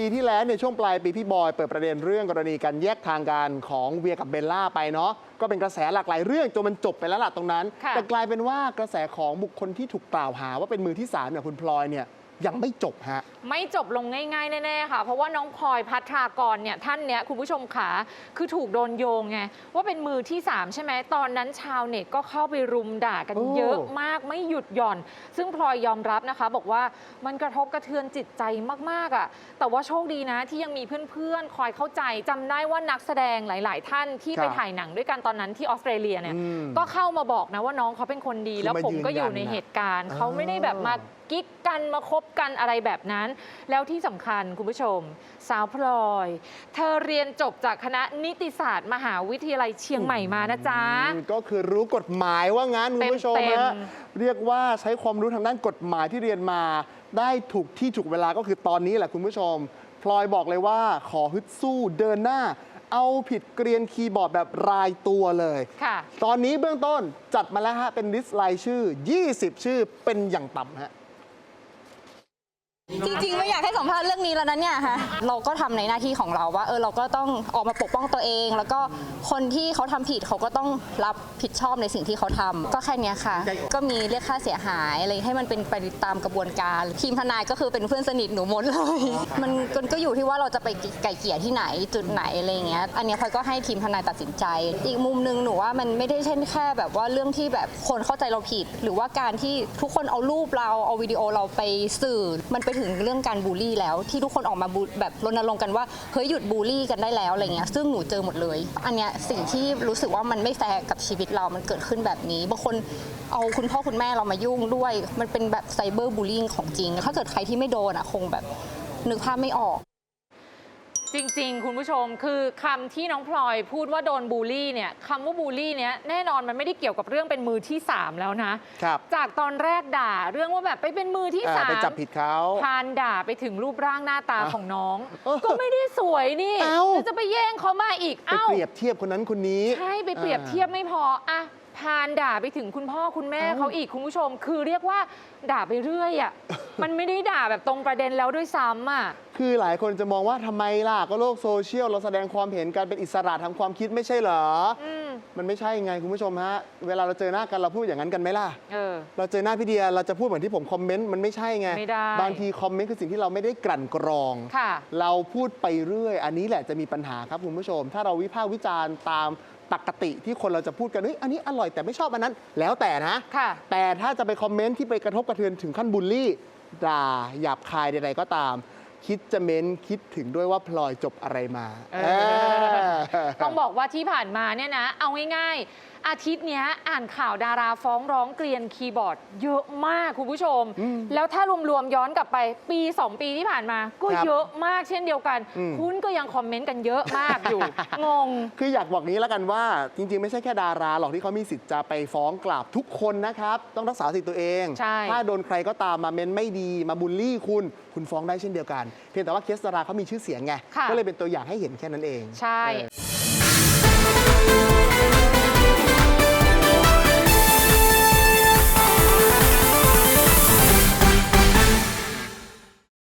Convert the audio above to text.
ปีที่แล้วในยช่วงปลายปีพี่บอยเปิดประเด็นเรื่องกรณีการแยกทางกันของเวียกับเบลล่าไปเนาะก็เป็นกระแสหลากหลายเรื่องจนมันจบไปแล้วล่ะตรงนั้นค่ะแต่กลายเป็นว่ากระแสของบุคคลที่ถูกกล่าวหาว่าเป็นมือที่สามอย่างคุณพลอยเนี่ย ยังไม่จบฮะ ไม่จบลงง่ายๆ แน่ๆค่ะ เพราะว่าน้องพลอยพัทรากรเนี่ยท่านเนี้ยคุณผู้ชมขาคือถูกโดนโยงไงว่าเป็นมือที่ 3 ใช่ไหมตอนนั้นชาวเน็ตก็เข้าไปรุมด่ากันโอ้เยอะมากไม่หยุดหย่อน ซึ่งพลอยยอมรับนะคะ บอกว่ามันกระทบกระเทือนจิตใจมากๆอะ แต่ว่าโชคดีนะที่ยังมีเพื่อนๆ คอยเข้าใจจำได้ว่านักแสดงหลาย ๆ ท่านที่ไปถ่ายหนังด้วยกันตอนนั้นที่ออสเตรเลียเนี่ยอืมก็เข้ามาบอกนะว่าน้องเขาเป็นคนดีคือแล้วมาผมก็อยู่ในยืนยันนะเหตุการณ์อ่าเขาไม่ได้แบบมากิ๊กกันมาคบกันอะไรแบบนั้น แล้วที่สำคัญคุณผู้ชม สาวพลอย เธอเรียนจบจากคณะนิติศาสตร์ มหาวิทยาลัยเชียงใหม่มานะจ๊ะ อืมก็คือรู้กฎหมายว่างั้นคุณผู้ชมเต็มฮะๆเรียกว่าใช้ความรู้ทางด้านกฎหมายที่เรียนมา ได้ถูกที่ถูกเวลาก็คือตอนนี้แหละคุณผู้ชม พลอยบอกเลยว่าขอฮึดสู้เดินหน้า เอาผิดเกรียนคีย์บอร์ดแบบรายตัวเลย ค่ะ ตอนนี้เบื้องต้นจัดมาแล้วฮะเป็นลิสต์รายชื่อ 20 ชื่อเป็นอย่างต่ำฮะ จริงๆ ไม่อยากให้สัมภาษณ์เรื่องนี้แล้วนะเนี่ยค่ะเราก็ทำในหน้าที่ของเราว่าเออเราก็ต้องออกมาปกป้องตัวเอง แล้วก็คนที่เขาทำผิดเขาก็ต้องรับผิดชอบในสิ่งที่เขาทำก็แค่เนี้ยค่ะ ก็มีเรียกค่าเสียหายอะไรให้มันเป็นไปตามกระบวนการทีมทนายก็คือเป็นเพื่อนสนิทหนูหมดเลย มันมันก็อยู่ที่ว่าเราจะไปไก่เกลี่ยที่ไหนจุดไหนอะไรอย่างเงี้ยอันเนี้ยพลอยก็ให้ทีมทนายตัดสินใจ อีกมุมหนึงหนูว่ามันไม่ได้เช่นแค่แบบว่าเรื่องที่แบบคนเข้าใจเราผิด หรือว่าการที่ทุกคนเอารูปเราเอาวิดีโอเราไปสื่อมันไปถึงเรื่องการบูลลี่แล้ว ที่ทุกคนออกมาบูแบบรณรงค์กันว่าเฮ้ยหยุดบูลลี่กันได้แล้วอะไรเงี้ยซึ่งหนูเจอหมดเลย อันเนี้ยสิ่งที่รู้สึกว่ามันไม่แฟร์กับชีวิตเรามันเกิดขึ้นแบบนี้บางคนเอาคุณพ่อคุณแม่เรามายุ่งด้วย มันเป็นแบบไซเบอร์บูลลี่ของจริง ถ้าเกิดใครที่ไม่โดนอะคงแบบนึกภาพไม่ออก จริง ๆ คุณผู้ชมคือคำที่น้องพลอยพูดว่าโดนบูลลี่เนี่ยคำว่าบูลลี่เนี่ยแน่นอนมันไม่ได้เกี่ยวกับเรื่องเป็นมือที่ 3 แล้วนะ ครับจากตอนแรกด่าเรื่องว่าแบบไปเป็นมือที่อ่าสามไปจับผิดเขา พานด่าไปถึงรูปร่างหน้าตาอะของน้อง เออก็ไม่ได้สวยนี่เอ้า แล้วจะไปแย่งเขามาอีก ไปเอ้า เปรียบเทียบคนนั้นคนนี้ ใช่ ไปเปรียบเทียบไม่พออะพานด่าไปถึงคุณพ่อคุณแม่เอ้าเขาอีกคุณผู้ชม คือเรียกว่าด่าไปเรื่อยอะ มันไม่ได้ด่าแบบตรงประเด็นแล้วด้วยซ้ำอะ คือหลายคนจะมองว่าทำไมล่ะ ก็โลกโซเชียลเราแสดงความเห็นกันเป็นอิสระทางความคิดไม่ใช่เหรอ อืม มันไม่ใช่ไงคุณผู้ชมฮะ เวลาเราเจอหน้ากันเราพูดอย่างนั้นกันไหมล่ะ เออ เราเจอหน้าพี่เดียเราจะพูดเหมือนที่ผมคอมเมนต์มันไม่ใช่ไง ไม่ได้บางทีคอมเมนต์คือสิ่งที่เราไม่ได้กลั่นกรอง ค่ะ เราพูดไปเรื่อย อันนี้แหละจะมีปัญหาครับคุณผู้ชม ถ้าเราวิพากษ์วิจารณ์ตามปกติที่คนเราจะพูดกันเฮ้ยอันนี้อร่อยแต่ไม่ชอบอันนั้น แล้วแต่นะ ค่ะ แต่ถ้าจะไปคอมเมนต์ที่ไปกระทบกระเทือนถึงขั้นบูลลี่ด่าหยาบคายใดๆก็ตาม คิดจะเม้นคิดถึงด้วยว่าพลอยจบอะไรมาเออต้องบอกว่าที่ผ่านมาเนี่ยนะ เอาง่ายๆ อาทิตย์เนี้ยอ่านข่าวดาราฟ้องร้องเกลียนคีย์บอร์ด เยอะมากคุณผู้ชมอืมแล้วถ้ารวมๆย้อนกลับไปปี 2 ปีที่ผ่านมา ก็ครับเยอะมากเช่นเดียวกันอืมคุณก็ยังคอมเมนต์กันเยอะมากอยู่ งง คืออยากบอกนี้แล้วกันว่า จริงๆ ไม่ใช่แค่ดาราหรอกที่เขามีสิทธิ์จะไปฟ้องกลับทุกคนนะครับ ต้องรักษาสิทธิ์ตัวเองใช่ถ้าโดนใครก็ตามมาเม้นไม่ดีมาบูลลี่คุณ คุณฟ้องได้เช่นเดียวกันเพียงแต่ว่าเคสดาราเขามีชื่อเสียงไง ค่ะ ก็เลยเป็นตัวอย่างให้เห็นแค่นั้นเอง ใช่ เออ